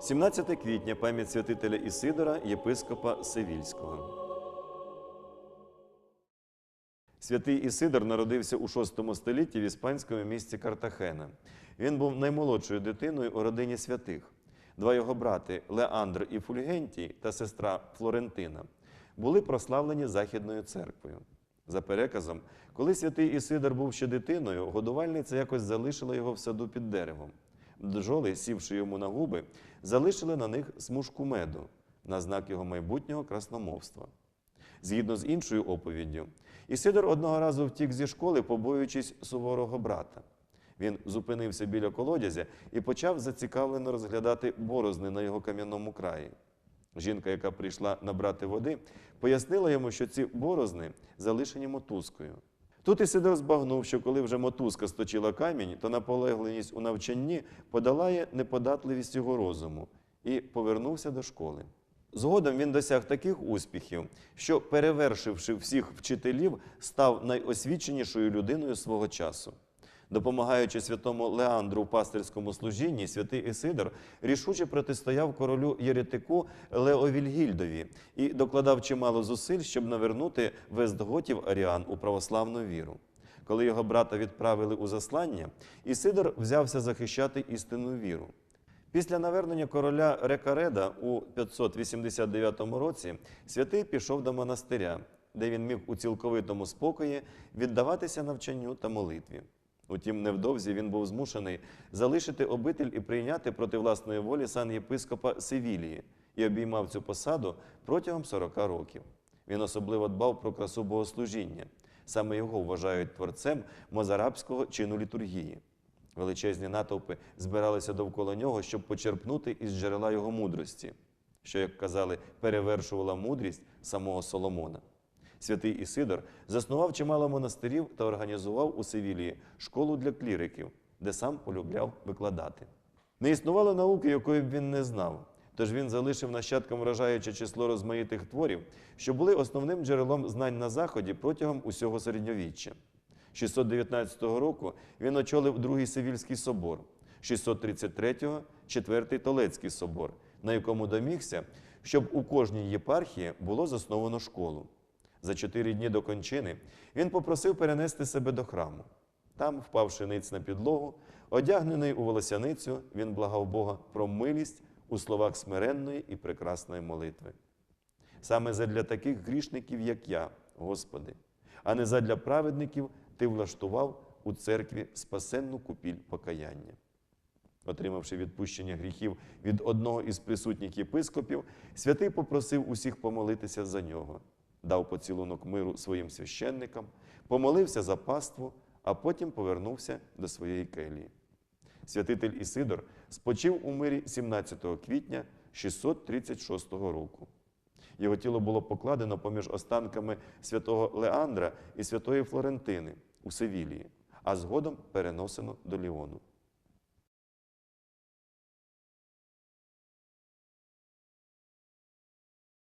17 квітня пам'ять святителя Ісидора, єпископа Севільського. Святий Ісидор народився у VI столітті в іспанському місті Картахена. Він був наймолодшою дитиною у родині святих. Два його брати Леандр і Фульгентій та сестра Флорентина були прославлені Західною церквою. За переказом, коли святий Ісидор був ще дитиною, годувальниця якось залишила його в саду під деревом. Бджоли, сівши йому на губи, залишили на них смужку меду на знак його майбутнього красномовства. Згідно з іншою оповіддю, Ісидор одного разу втік зі школи, побоюючись суворого брата. Він зупинився біля колодязя і почав зацікавлено розглядати борозни на його кам'яному краї. Жінка, яка прийшла набрати води, пояснила йому, що ці борозни залишені мотузкою. Тут Ісидор збагнув, що коли вже мотузка сточила камінь, то наполегливість у навчанні подолає неподатливість його розуму і повернувся до школи. Згодом він досяг таких успіхів, що, перевершивши всіх вчителів, став найосвіченішою людиною свого часу. Допомагаючи святому Леандру в пастирському служінні, святий Ісидор рішуче протистояв королю Єретику Леовільгільдові і докладав чимало зусиль, щоб навернути вестготів аріан у православну віру. Коли його брата відправили у заслання, Ісидор взявся захищати істинну віру. Після навернення короля Рекареда у 589 році святий пішов до монастиря, де він міг у цілковитому спокої віддаватися навчанню та молитві. Утім, невдовзі він був змушений залишити обитель і прийняти проти власної волі сан єпископа Севілії і обіймав цю посаду протягом 40 років. Він особливо дбав про красу богослужіння. Саме його вважають творцем мозарабського чину літургії. Величезні натовпи збиралися довкола нього, щоб почерпнути із джерела його мудрості, що, як казали, перевершувала мудрість самого Соломона. Святий Ісидор заснував чимало монастирів та організував у Севілії школу для кліриків, де сам полюбляв викладати. Не існувало науки, якої б він не знав. Тож він залишив нащадкам вражаюче число розмаїтих творів, що були основним джерелом знань на Заході протягом усього середньовіччя. 619 року він очолив Другий Севільський собор, 633-го – Четвертий Толецький собор, на якому домігся, щоб у кожній єпархії було засновано школу. За чотири дні до кончини він попросив перенести себе до храму. Там, впавши ниць на підлогу, одягнений у волосяницю, він благав Бога про милість у словах смиренної і прекрасної молитви. Саме задля таких грішників, як я, Господи, а не задля праведників, Ти влаштував у церкві спасенну купіль покаяння. Отримавши відпущення гріхів від одного із присутніх єпископів, святий попросив усіх помолитися за нього, дав поцілунок миру своїм священникам, помолився за паству, а потім повернувся до своєї келії. Святитель Ісидор спочив у мирі 17 квітня 636 року. Його тіло було покладено поміж останками святого Леандра і святої Флорентини у Севілії, а згодом переносено до Ліону.